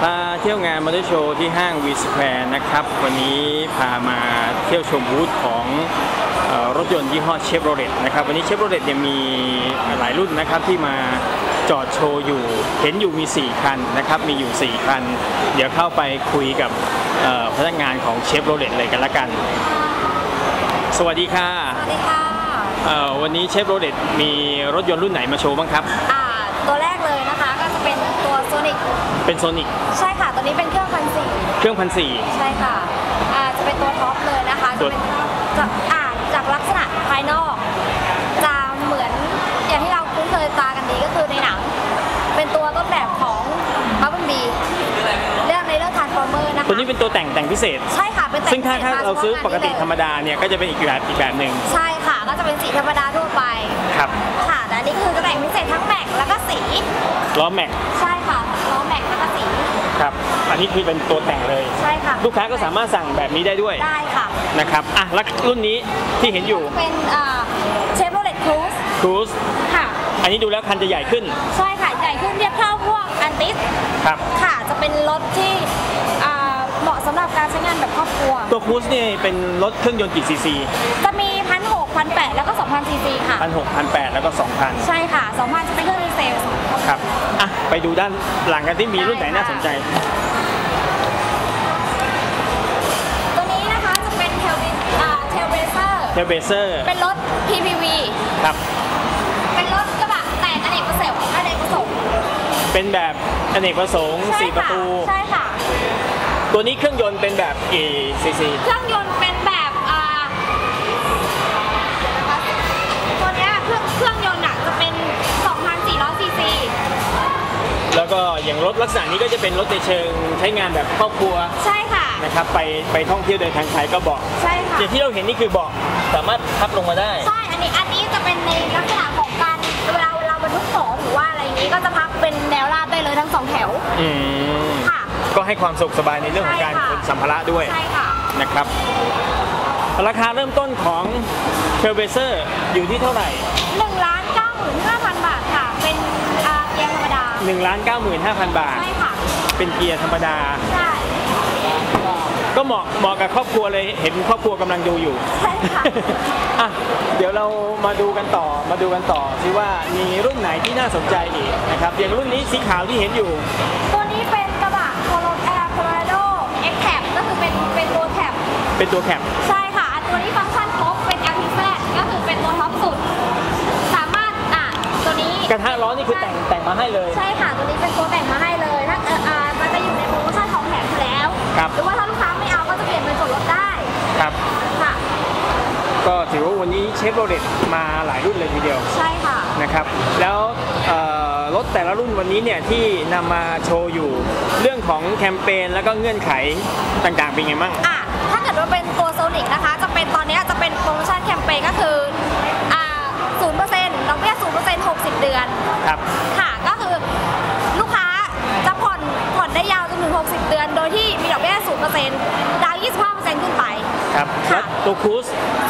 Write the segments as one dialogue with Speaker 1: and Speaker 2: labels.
Speaker 1: พาเที่ยวงานมอเตอร์โชว์ที่ห้างวีสแควร์นะครับ วันนี้พามาเที่ยวชมบูธของเอ่อรถยนต์ยี่ห้อเชฟโรเลตนะครับ วันนี้เชฟโรเลตเนี่ยมีหลายรุ่นนะครับที่มาจอดโชว์อยู่เห็นอยู่มี 4 คันนะครับ มีอยู่ 4 คัน เดี๋ยวเข้าไปคุยกับเอ่อพนักงานของเชฟโรเลตเลยกันละกัน สวัสดีค่ะ
Speaker 2: สวัสดีค่ะ
Speaker 1: เอ่อวันนี้เชฟโรเลตมีรถยนต์รุ่นไหนมาโชว์บ้างครับ
Speaker 2: เป็นโซนิกใช่ค่ะ ตัวนี้เป็นเครื่องพันสี่
Speaker 1: เครื่องพันสี่
Speaker 2: ใช่ค่ะอ่าจะเป็นตัวท็อปเลยนะคะ
Speaker 1: ตั
Speaker 2: จะ
Speaker 1: ว
Speaker 2: เป็นจากอ่าจากลักษณะภายนอก จะเหมือนอย่างที่เราคุ้นเคยตากันดีก็คือในหนัง เป็นตัวต้นแบบของบัฟเฟนบีเรื่องในเรื่องทาร์ฟอร์เมอร์นะคะ
Speaker 1: ตัวนี้เป็นตัวแต่งแต่งพิเศษ
Speaker 2: ใช่ค่ะ เป็นแต่
Speaker 1: ซึ่งถ้าถ้า
Speaker 2: พิศษ
Speaker 1: เราซื้อปกติธรรม
Speaker 2: เฉพะ
Speaker 1: ดาเนี่ยก็จะเป็นอีกแบบอีกแบบหนึ่ง
Speaker 2: ใช่ค่ะ ก็จะเป็นสีธรรมดาทั่วไป
Speaker 1: ครับ
Speaker 2: ค่ะแต่อันนี้คือจะแต่งพิเศษทั้งแม็กแล้วก็สี
Speaker 1: ล้อแม็ก
Speaker 2: ใช่ อั
Speaker 1: นนี้คือเป็นตัวแต่งเลย
Speaker 2: ใช่ค่ะ
Speaker 1: ลูกค้าก็สามารถสั่งแบบนี้ได้ด้วย
Speaker 2: ได้ค่ะ
Speaker 1: นะครับอะแล้วรุ่นนี้ที่เห็นอยู่
Speaker 2: เป็นเชฟโรเลตครูซ
Speaker 1: ครูซ
Speaker 2: ค่ะ
Speaker 1: อันนี้ดูแล้วคันจะใหญ่ขึ้น
Speaker 2: ใช่ค่ะ ใหญ่ขึ้นเทียบเท่าพวกอันติส
Speaker 1: ครับ
Speaker 2: ค่ะจะเป็นรถที่อ่าเหมาะสำหรับการใช้งานแบบครอบครัว
Speaker 1: ตัวครูซเนี่ยเป็นรถเครื่องยนต์กี่ซีซี
Speaker 2: จะมีพันหกพันแปดแล้วก็สองพันซีซีค่ะ
Speaker 1: พันหกพันแปดแล้วก็สองพัน
Speaker 2: ใช่ค่ะสองพันจะเป็นเครื่องดีเซล
Speaker 1: ครับอะไปดูด้านหลังกันที่มีรุ่นไหนน่าสนใจ
Speaker 2: อร์
Speaker 1: เทเบเซอร์
Speaker 2: เป็นรถ PPV
Speaker 1: ครับ
Speaker 2: เป็นรถกระบะแต่งอเนกประสงค์อเนกประสงค์
Speaker 1: เป็นแบบอเนกประสงค์
Speaker 2: ใช่
Speaker 1: สี่ประ
Speaker 2: ค่ะ
Speaker 1: ตู
Speaker 2: ใช่ค่ะ
Speaker 1: ตัวนี้เครื่องยนต์เป็นแบบกี่ซีซี
Speaker 2: เครื่องยนต์เป็นแบบอ่าตัวเนี้ยเครื่องเครื่องยนต์อะจะเป็น 2,400ซีซี
Speaker 1: แล้วก็อย่างรถลักษณะนี้ก็จะเป็นรถในเชิงใช้งานแบบครอบครัว
Speaker 2: ใช่ค่ะ
Speaker 1: นะครับไปไปท่องเที่ยวเดินทางไทยก็เบาะ
Speaker 2: ใช่ค่ะ
Speaker 1: อย่างที่เราเห็นนี่คือเบาะสามารถพับลงมาได้
Speaker 2: ใช่ อันนี้ อันนี้จะเป็นในลักษณะของการเวลาเราบรรทุกของหรือว่าอะไรอย่างนี้ก็จะพับเป็นแนวราบได้เลยทั้งสองแถว
Speaker 1: อืม
Speaker 2: ค่ะ
Speaker 1: ก็ให้ความสุขสบายในเรื่องของการ
Speaker 2: ใช่
Speaker 1: ข
Speaker 2: ค่ะ
Speaker 1: นสัมภาระด้วย
Speaker 2: ใช่ค่ะ
Speaker 1: นะครับ ราคาเริ่มต้นของเทลเบเซอร์อยู่ที่เท่าไหร่
Speaker 2: 1ล้าน95,000 บาทค่ะ เป็นอ่าเกียร์ธรรมดา
Speaker 1: 1 9 5 0 0 0 บาท
Speaker 2: ใช่ค่ะ
Speaker 1: เป็นเกียร์ธรรมดา
Speaker 2: ใช่
Speaker 1: ก็เหมาะเหมาะกับครอบครัวเลยเห็นครอบครัวกำลังดูอยู่
Speaker 2: ใช่ค่ะ
Speaker 1: อะเดี๋ยวเรามาดูกันต่อมาดูกันต่อซิว่ามีรุ่นไหนที่น่าสนใจอีกนะครับอย่างรุ่นนี้สีขาวที่เห็นอยู่
Speaker 2: ตัวนี้เป็นกระบะโคโลแอร์โคโลราโดเอ็กแท็บก็คือเป็นเป็นตัวแท็บ
Speaker 1: เป็นตัวแคป
Speaker 2: ใช่ค่ะอันตัวนี้ฟังก์ชันครบเป็น LT flat ก็คือเป็นตัวท็อปสุด สามารถอะตัวนี้
Speaker 1: กระทะร้อนนี่คือแต่งแต่งมาให้เลย
Speaker 2: ใช่ค่ะ ตัวนี้เป็นตัวแต่งมาให้เลยถ้าเอออ่ามันจะอยู่ในโปรโมชั่นของแถมอยู่แล้ว
Speaker 1: ครับ
Speaker 2: หรือว่าถ้าลูกค้าไม่เอาก็จะเปลี่ยนเป็นส่วนลดได้
Speaker 1: ครับ
Speaker 2: ค่ะ
Speaker 1: ก็ถือว่าวันนี้เชฟโรเลตมาหลายรุ่นเลยทีเดียว
Speaker 2: ใช่ค่ะ
Speaker 1: นะครับ แล้วเอ่อรถแต่ละรุ่นวันนี้เนี่ยที่นำมาโชว์อยู่เรื่องของแคมเปญแล้วก็เงื่อนไขต่างๆเป็นไงบ้าง
Speaker 2: อะถ้าเกิดว่าเป็นตัวโซนิกนะคะ จะเป็นตอนเนี้ยจะเป็นโปรโมชั่นแคมเปญก็คืออ่าศูนย์เปอร์เซ็นต์ดอกเบี้ยศูนย์เปอร์เซ็นต์หกสิบเดือน
Speaker 1: ครับ
Speaker 2: ค่ะก็คือลูกค้าจะผ่อนผ่อนได้ยาวจนถึง60เดือน โดยที่มีดอกเบี้ยศูนย์เปอร์เซ็นต์ดาวยี่สิบห้าเปอร์เซ็นต์ขึ้นไป
Speaker 1: ครับ
Speaker 2: ค่ะ
Speaker 1: แล้วตัวครูซ
Speaker 2: ส่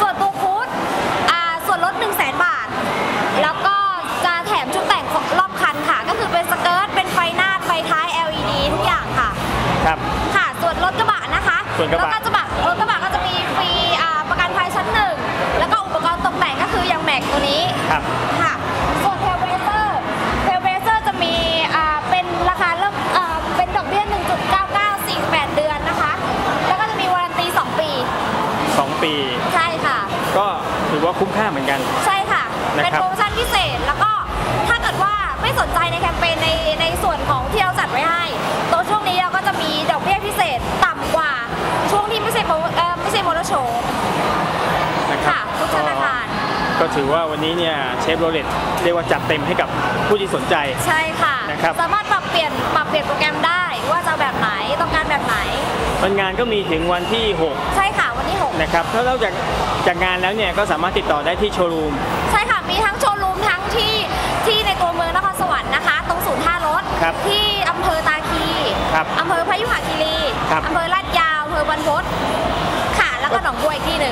Speaker 2: ส่วนกระ
Speaker 1: บะ
Speaker 2: รถกระบะ
Speaker 1: ร
Speaker 2: ถกระบะก็จะมีฟรีอ่าประกันภัยชั้นหนึ่งแล้วก็อุปกรณ์ตกแต่งก็คืออย่างแม็กตัวนี้
Speaker 1: ครับ
Speaker 2: ค่ะส่วนเทลเบเซอร์เทลเบเซอร์จะมีอ่าเป็นราคาเริ่มอ่าเป็นดอกเบี้ย1.99 48 เดือนนะคะ แล้วก็จะมีวารันตี 2 ปี
Speaker 1: 2 ปี
Speaker 2: ใช่ค่ะ
Speaker 1: ก็ถือว่าคุ้มค่าเหมือนกัน
Speaker 2: ใช่ค่ะ
Speaker 1: นะครับ
Speaker 2: เป็นโปรโมชั่นพิเศษแล้วก็ถ้าเกิดว่าไม่สนใจในแคมเปญในในส่วน ก็
Speaker 1: ถือว่าวันนี้เนี่ยเชฟโรเลตเรียกว่าจัดเต็มให้กับผู้ที่สนใจ
Speaker 2: ใช่ค่ะ
Speaker 1: นะครับ
Speaker 2: สามารถปรับเปลี่ยนปรับเปลี่ยนโปรแกรมได้ว่าจะเอาแบบไหนต้องการแบบไหน
Speaker 1: วันงานก็มีถึงวันที่
Speaker 2: ใช่ค่ะวันที่
Speaker 1: 6 นะครับถ้านอกจากจากงานแล้วเนี่ยก็สามารถติดต่อได้ที่โชว์รูม
Speaker 2: 6ใช่ค่ะมีทั้งโชว์รูมทั้งที่ที่ในตัวเมืองนครสวรรค์นะคะ ตรงศูนย์ท่ารถ
Speaker 1: ครับ
Speaker 2: ที่อำเภอตาคี
Speaker 1: ครับ
Speaker 2: อำเภอพยุหคีรี
Speaker 1: ครับ
Speaker 2: อำเภอ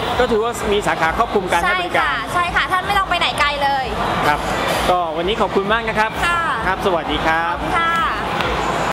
Speaker 2: กที่หนึ่ง
Speaker 1: ก็ถือว่ามีสาขาครอบคลุมการให้
Speaker 2: ใช่
Speaker 1: บริกา
Speaker 2: ค่ะ
Speaker 1: ร
Speaker 2: ใช่ค่ะ ท่านไม่ต้องไปไหนไกลเลย
Speaker 1: ครับ ก็วันนี้ขอบคุณมากนะครับ
Speaker 2: ค่ะ
Speaker 1: ครับ สวัสดีครับ
Speaker 2: ค่ะ